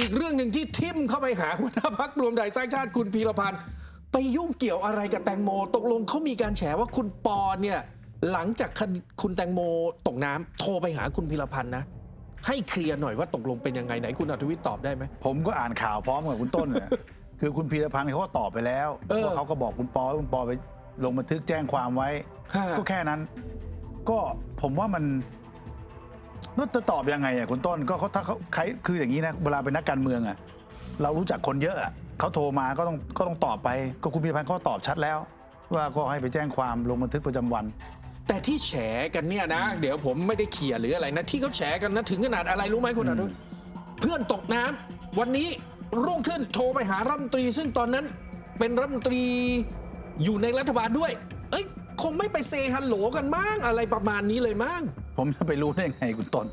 อีกเรื่องหนึ่งที่ทิมเข้าไปหาหัวหน้าพักรวมไทยสร้างชาติคุณพีรพันธ์ไปยุ่งเกี่ยวอะไรกับแตงโม ตกลงเขามีการแฉว่าคุณปอเนี่ยหลังจากคดีคุณแตงโมตกน้ำโทรไปหาคุณพีรพันธ์นะ ให้เคลียร์หน่อยว่าตกลงเป็นยังไงไหนคุณอัธวิทย์ตอบได้ไหมผมก็อ่านข่าวพร้อมกับคุณต้นเนี่ยคือคุณพีรพันธ์เขาก็ตอบไปแล้วเออว่าเขาก็บอกคุณปอให้คุณปอไปลงบันทึกแจ้งความไว้ฮะก็แค่นั้น ก็ผมว่ามัน น่าจะตอบยังไงอะคุณต้นก็เขาถ้าเขาใครคืออย่างนี้นะเวลาเป็นนักการเมืองอะเรารู้จักคนเยอะอะเขาโทรมาก็ต้องก็ต้องตอบไป ก็คุณพีรพันธ์เขาตอบชัดแล้ว ว่าก็ให้ไปแจ้งความลงบันทึกประจำวัน แต่ที่แฉกันเนี่ยนะ เดี๋ยวผมไม่ได้เขี่ยหรืออะไรนะที่เขาแฉกันนะถึงขนาดอะไรรู้ไหมคุณอนุเพื่อนตกน้ำวันนี้รุ่งขึ้นโทรไปหารัฐมนตรี ซึ่งตอนนั้นเป็นรัฐมนตรีอยู่ในรัฐบาลด้วย เอ้ยคงไม่ไปเซฮัลโหลกันมั้งอะไรประมาณนี้เลยมั้ง ผมจะไปรู้ได้ยังไงคุณต้น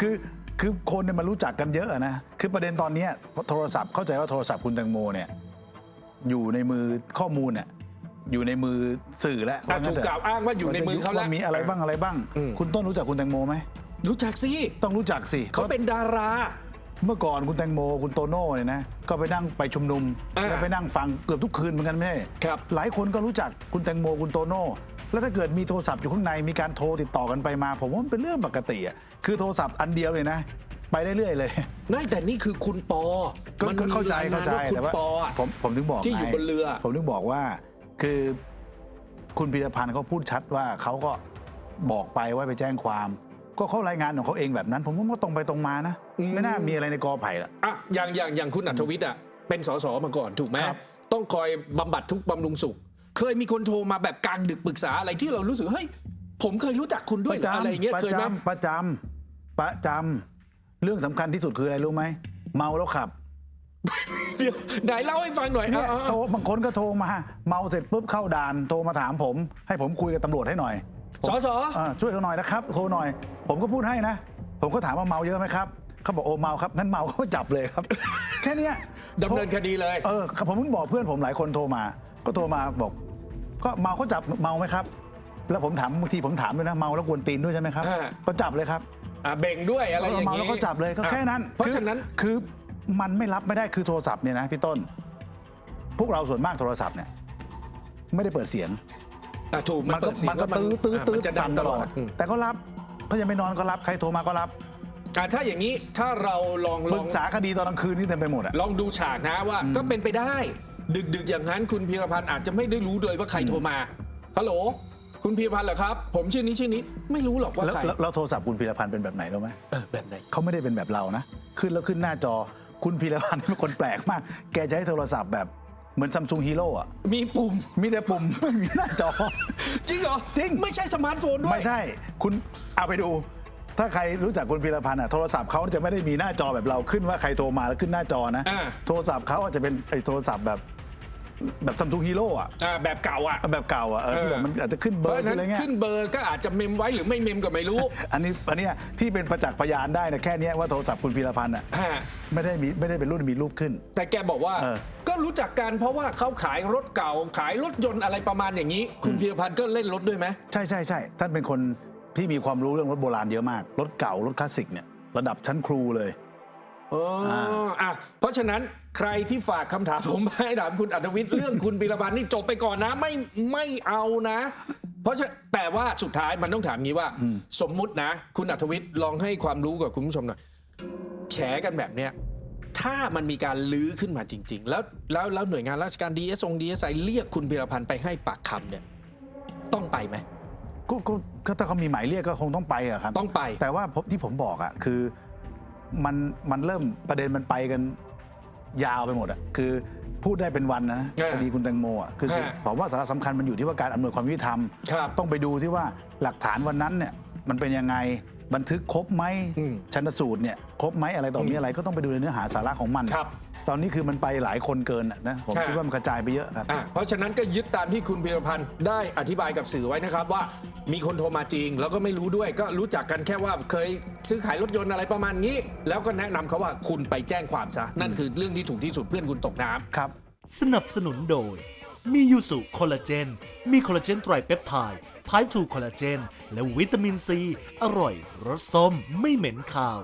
คือคือคนเนี่ยมันรู้จักกันเยอะอะนะ คือประเด็นตอนเนี้ยโทรศัพท์เข้าใจว่าโทรศัพท์คุณแตงโมเนี่ยอยู่ในมือข้อมูลเนี่ยอยู่ในมือสื่อแล้วอะถูกกล่าวอ้างว่าอยู่ในมือเขาแล้ว มีอะไรบ้างอะไรบ้าง อืม คุณต้นรู้จักคุณแตงโมไหม รู้จักสิต้องรู้จักสิเขาเป็นดารา เมื่อก่อนคุณแตงโมคุณโตโน่เนี่ยนะ ก็ไปนั่งไปชุมนุมอ่าแล้วไปนั่งฟังเกือบทุกคืนเหมือนกันไม่ใช่ครับ หลายคนก็รู้จักคุณแตงโมคุณโตโน่ แล้วถ้าเกิดมีโทรศัพท์อยู่ข้างในมีการโทรติดต่อกันไปมา ผมว่ามันเป็นเรื่องปกติอะคือโทรศัพท์อันเดียวเลยนะ ไปได้เรื่อยเลยไม่แต่นี่คือคุณปอก็มันก็เข้าใจมีรเข้ายงใจนคุณแต่ว่าปออะ ผมผมถึงบอกที่อยู่ไงบนเรือ ผมถึงบอกว่า คือคุณพีรพันธ์เขาพูดชัดว่าเขาก็บอกไปว่าไปแจ้งความ ก็เขารายงานของเขาเองแบบนั้น ผมว่าก็ตรงไปตรงมานะอืม ไม่น่ามีอะไรในกอไผ่ละ อะอย่างอย่างอย่างคุณอัธวิทย์อะเป็นสสมาก่อนถูกไหมครับ ต้องคอยบำบัดทุกข์บำรุงสุข เคยมีคนโทรมาแบบกลางดึกปรึกษาอะไรที่เรารู้สึกเฮ้ยผมเคยรู้จักคุณด้วยเหรออะไรอย่างเงี้ยประเคยไหมจำประจำประจำเรื่องสำคัญที่สุดคืออะไรรู้ไหมเมาแล้วขับเดี๋ยวไหนเล่าให้ฟังหน่อยเนี่ยเอาเอาโทรเอาบางคนก็โทรมา เมาเสร็จปุ๊บเข้าด่านโทรมาถามผม ให้ผมคุยกับตำรวจให้หน่อยสสอ่าช่วยเขาหน่อยนะครับโทรหน่อย ผมก็พูดให้นะ ผมก็ถามว่าเมาเยอะไหมครับเขาบอกโอ้เมาครับงั้นเมาเขาจับเลยครับ แค่เนี้ยดำเนินคดีเลย เออผมเพิ่งบอกเพื่อนผมหลายคนโทรมา ก็โทรมาบอก ก็เมาเขาจับเมาไหมครับ แล้วผมถามบางทีผมถามด้วยนะเมาแล้วกวนตีนด้วยใช่ไหมครับอ่าก็จับเลยครับอะเบ่งด้วยอะไรอย่างเมางี้แล้วก็จับเลยก็อะแค่นั้นเพราะคือฉะนั้นคือมันไม่รับไม่ได้คือโทรศัพท์เนี่ยนะพี่ต้น พวกเราส่วนมากโทรศัพท์เนี่ยไม่ได้เปิดเสียง อะถูกมันมันก็เปิดเสียงมันก็แล้วตื้อตื้ออะตื้อมันจะสั่นตลอดอะมแต่ก็รับเขายังไม่นอนก็รับใครโทรมาก็รับอะถ้าอย่างนี้ถ้าเราลองปลรึองกษาคดีตอนกลางคืนนี่เต็มไปหมดอะ ลองดูฉากนะว่าก็เป็นไปได้ ดึกดึกๆ อย่างนั้นคุณพีรพันธ์อาจจะไม่ได้รู้เลยว่าใครโทรมาฮัลโหลคุณพีรพันธ์เหรอครับ ผมชื่อนี้ชื่อนี้ไม่รู้หรอกว่าแล้วใครแล้วแล้วโทรศัพท์คุณพีรพันธ์เป็นแบบไหนรู้ไหมเออแบบไหน เขาไม่ได้เป็นแบบเรานะ ขึ้นแล้วขึ้นหน้าจอคุณพีรพันธ์เป็นคนแปลกมาก แกจะให้โทรศัพท์แบบเหมือนซัมซุงฮีโร่อะมีปุ่ม มีแต่ปุ่ม ไม่มีหน้าจอ จริงเหรอจริง ไม่ใช่สมาร์ทโฟนด้วย ไม่ใช่ คุณเอาไปดู ถ้าใครรู้จักคุณพีรพันธ์อะโทรศัพท์เขาจะไม่ได้มีหน้าจอแบบเราขึ้นว่าใครโทรมาแล้วขึ้นหน้าจอนะ อ่า โทรศัพท์เขาอาจจะเป็นไอ้โทรศัพท์แบบ แบบซัมซุงฮีโร่อะอ่าแบบเก่าอะ แบบเก่าอะเออที่แบบมันอาจจะขึ้นเพเบอราะร์ฉะขึ้นนั้นอะไรเงี้ย ขึ้นเบอร์ก็อาจจะเมมไว้หรือไม่เมมก็ไม่รู้ อันนี้อันเนี้ยที่เป็นประจักษ์พยานได้นะแค่เนี้ยว่าโทรศัพท์คุณพีรพันธ์อะฮะไม่ได้มีไม่ได้เป็นรุ่นมีรูปขึ้น แต่แกบอกว่า เออ ก็รู้จักกันเพราะว่าเขาขายรถเก่า ขายรถยนต์อะไรประมาณอย่างนี้ คุณพีรพันธ์ก็เล่นรถด้วยไหม ใช่ใช่ใช่ท่านเป็นคนที่มีความรู้เรื่องรถโบราณเยอะมาก รถเก่ารถคลาสสิกเนี่ยระดับชั้นครูเลย เอออะเพราะฉะนั้นใครที่ฝากคำถามผมมาให้ถามคุณอัธวิทย์เรื่องคุณพีรพันธ์นี่จบไปก่อนนะไม่ไม่เอานะ เพราะฉะแต่ว่าสุดท้ายมันต้องถามงี้ว่า สมมุตินะ คุณอัธวิทย์ลองให้ความรู้กับคุณผู้ชมหน่อยแฉกันแบบเนี้ยถ้ามันมีการลื้อขึ้นมาจริง ๆ แล้วแล้วแล้วหน่วยงานราชการดีเอสองดีเอสไอเรียกคุณพีรพันธ์ไปให้ปากคำเนี่ยต้องไปไหมก็ก็ก็ถ้าเขามีหมายเรียกก็คงต้องไปอะครับ ต้องไป แต่ว่าผมที่ผมบอกอะคือ มันมันเริ่มประเด็นมันไปกันยาวไปหมดอะคือพูดได้เป็นวันนะเออคดีคุณแตงโมอะคือเออผมว่าสาระสำคัญมันอยู่ที่ว่าการอำนวยความยุติธรรม ครับต้องไปดูที่ว่าหลักฐานวันนั้นเนี่ยมันเป็นยังไงบันทึกครบไหมอืมชันสูตรเนี่ยครบไหมอะไรต่อมีอะไรก็ต้องไปดูในเนื้อหาสาระของมัน ครับ ตอนนี้คือมันไปหลายคนเกินอะนะผมฮะคิดว่ามันกระจายไปเยอะครับ อะเพราะฉะนั้นก็ยึดตามที่คุณพีรพันธ์ได้อธิบายกับสื่อไว้นะครับว่ามีคนโทรมาจริง แล้วก็ไม่รู้ด้วยก็รู้จักกันแค่ว่าเคยซื้อขายรถยนต์อะไรประมาณนี้ แล้วก็แนะนำเขาว่าคุณไปแจ้งความซะนั่นคือเรื่องที่ถูกที่สุดเพื่อนคุณตกน้ำ ครับ สนับสนุนโดย มียูสุคอลลาเจน มีคอลลาเจนไตรเปปไทด์ไพร์ทูคอลลาเจน และวิตามินซี อร่อย รสส้ม ไม่เหม็นคาว